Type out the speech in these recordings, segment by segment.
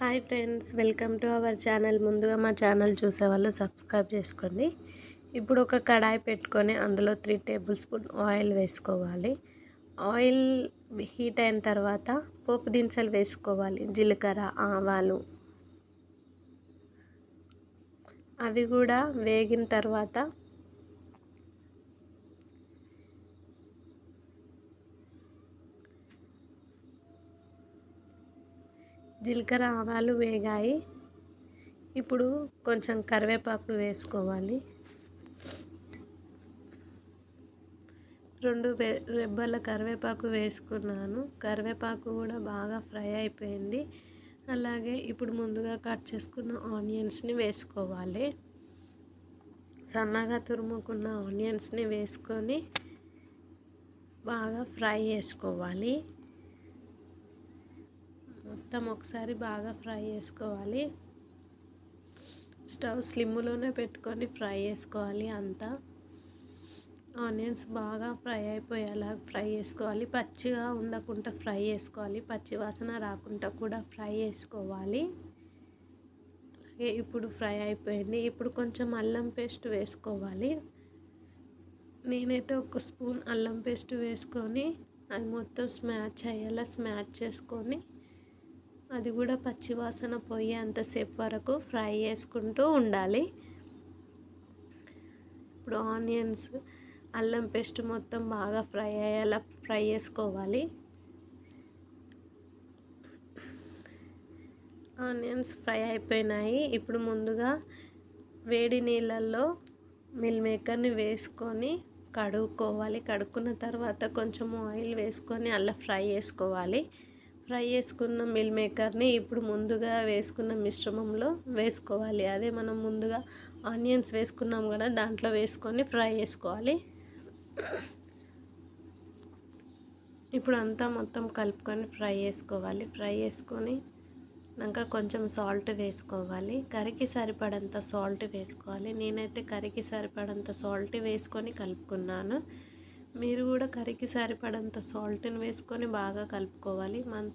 Hi friends welcome to our channel. ముందుగా మా channel చూసేవాళ్ళు సబ్స్క్రైబ్ చేసుకోండి. ఇప్పుడు ఒక కడాయి పెట్టుకొని అందులో త్రీ టేబుల్ స్పూన్ ఆయిల్ వేసుకోవాలి. ఆయిల్ హీట్ అయిన తర్వాత పోపు దినుసులు వేసుకోవాలి. జీలకర్ర ఆవాలు. అవి కూడా వేగిన తర్వాత జీలకర్ర ఆవాలు వేగాయి. ఇప్పుడు కొంచెం కరివేపాకు వేసుకోవాలి. రెండు రెబ్బల కరివేపాకు వేసుకున్నాను. కరివేపాకు కూడా బాగా ఫ్రై అయిపోయింది. అలాగే ఇప్పుడు ముందుగా కట్ చేసుకున్న ఆనియన్స్ని వేసుకోవాలి. సన్నగా తురుముకున్న ఆనియన్స్ని వేసుకొని బాగా ఫ్రై చేసుకోవాలి. మొత్తం ఒకసారి బాగా ఫ్రై చేసుకోవాలి. స్టవ్ స్లిమ్లోనే పెట్టుకొని ఫ్రై చేసుకోవాలి అంతా. ఆనియన్స్ బాగా ఫ్రై అయిపోయేలా ఫ్రై చేసుకోవాలి. పచ్చిగా ఉండకుండా ఫ్రై చేసుకోవాలి. పచ్చి వాసన రాకుండా కూడా ఫ్రై చేసుకోవాలి. అలాగే ఇప్పుడు ఫ్రై అయిపోయింది. ఇప్పుడు కొంచెం అల్లం పేస్ట్ వేసుకోవాలి. నేనైతే ఒక స్పూన్ అల్లం పేస్ట్ వేసుకొని అది మొత్తం స్మాచ్ అయ్యేలా స్మాచ్ చేసుకొని అది కూడా పచ్చివాసన పోయేంతసేపు వరకు ఫ్రై చేసుకుంటూ ఉండాలి. ఇప్పుడు ఆనియన్స్ అల్లం పేస్ట్ మొత్తం బాగా ఫ్రై అయ్యేలా ఫ్రై చేసుకోవాలి. ఆనియన్స్ ఫ్రై అయిపోయినాయి. ఇప్పుడు ముందుగా వేడి నీళ్ళల్లో మిల్ మేకర్ని వేసుకొని కడుక్కోవాలి. కడుక్కున్న తర్వాత కొంచెం ఆయిల్ వేసుకొని అలా ఫ్రై చేసుకోవాలి. ఫ్రై చేసుకున్న మిల్ మేకర్ని ఇప్పుడు ముందుగా వేసుకున్న మిశ్రమంలో వేసుకోవాలి. అదే మనం ముందుగా ఆనియన్స్ వేసుకున్నాం కదా దాంట్లో వేసుకొని ఫ్రై చేసుకోవాలి. ఇప్పుడు అంతా మొత్తం కలుపుకొని ఫ్రై చేసుకోవాలి. ఫ్రై చేసుకొని ఇంకా కొంచెం సాల్ట్ వేసుకోవాలి. కర్రీకి సరిపడంత సాల్ట్ వేసుకోవాలి. నేనైతే కర్రీకి సరిపడంత సాల్ట్ వేసుకొని కలుపుకున్నాను. మీరు కూడా కర్రీకి సరిపడంత సాల్ట్ని వేసుకొని బాగా కలుపుకోవాలి. మన్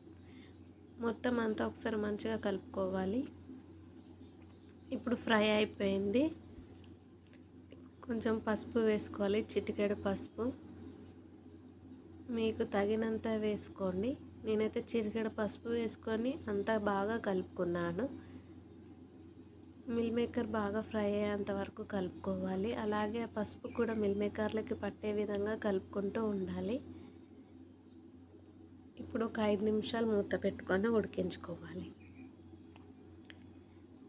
మొత్తం అంతా ఒకసారి మంచిగా కలుపుకోవాలి. ఇప్పుడు ఫ్రై అయిపోయింది. కొంచెం పసుపు వేసుకోవాలి. చిటికెడు పసుపు. మీకు తగినంత వేసుకోండి. నేనైతే చిటికెడు పసుపు వేసుకొని అంతా బాగా కలుపుకున్నాను. మిల్ మేకర్ బాగా ఫ్రై అయ్యేంత వరకు కలుపుకోవాలి. అలాగే పసుపు కూడా మిల్ మేకర్లకి పట్టే విధంగా కలుపుకుంటూ ఉండాలి. ఇప్పుడు ఒక ఐదు నిమిషాలు మూత పెట్టుకొని ఉడికించుకోవాలి.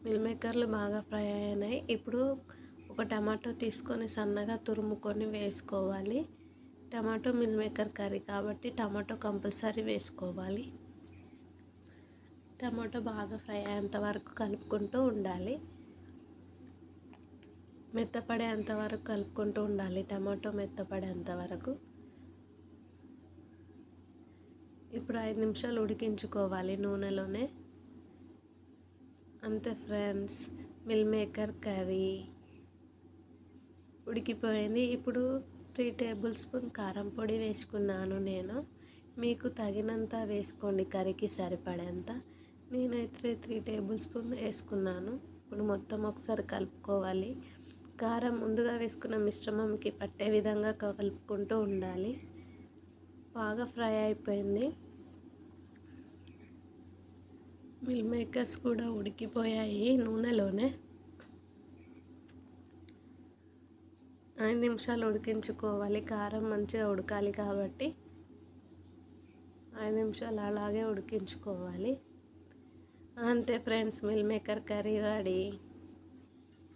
మిల్ మేకర్లు బాగా ఫ్రై అయినాయి. ఇప్పుడు ఒక టమాటో తీసుకొని సన్నగా తురుముకొని వేసుకోవాలి. టమాటో మిల్ మేకర్ కర్రీ కాబట్టి టమాటో కంపల్సరీ వేసుకోవాలి. టమాటో బాగా ఫ్రై అయ్యేంత వరకు కలుపుకుంటూ ఉండాలి. మెత్తపడేంత వరకు కలుపుకుంటూ ఉండాలి. టమాటో మెత్తపడేంత వరకు. ఇప్పుడు ఐదు నిమిషాలు ఉడికించుకోవాలి నూనెలోనే. అంతే ఫ్రెండ్స్ మిల్ మేకర్ కర్రీ ఉడికిపోయింది. ఇప్పుడు త్రీ టేబుల్ స్పూన్ కారం పొడి వేసుకున్నాను నేను. మీకు తగినంత వేసుకోండి కర్రీకి సరిపడేంత. నేనైతే త్రీ టేబుల్ స్పూన్ వేసుకున్నాను. ఇప్పుడు మొత్తం ఒకసారి కలుపుకోవాలి. కారం ముందుగా వేసుకున్న మిశ్రమంకి పట్టే విధంగా కలుపుకుంటూ ఉండాలి. బాగా ఫ్రై అయిపోయింది. మిల్ మేకర్స్ కూడా ఉడికిపోయాయి నూనెలోనే. ఐదు నిమిషాలు ఉడికించుకోవాలి. కారం మంచిగా ఉడకాలి కాబట్టి ఐదు నిమిషాలు అలాగే ఉడికించుకోవాలి. అంతే friends meal maker curry ready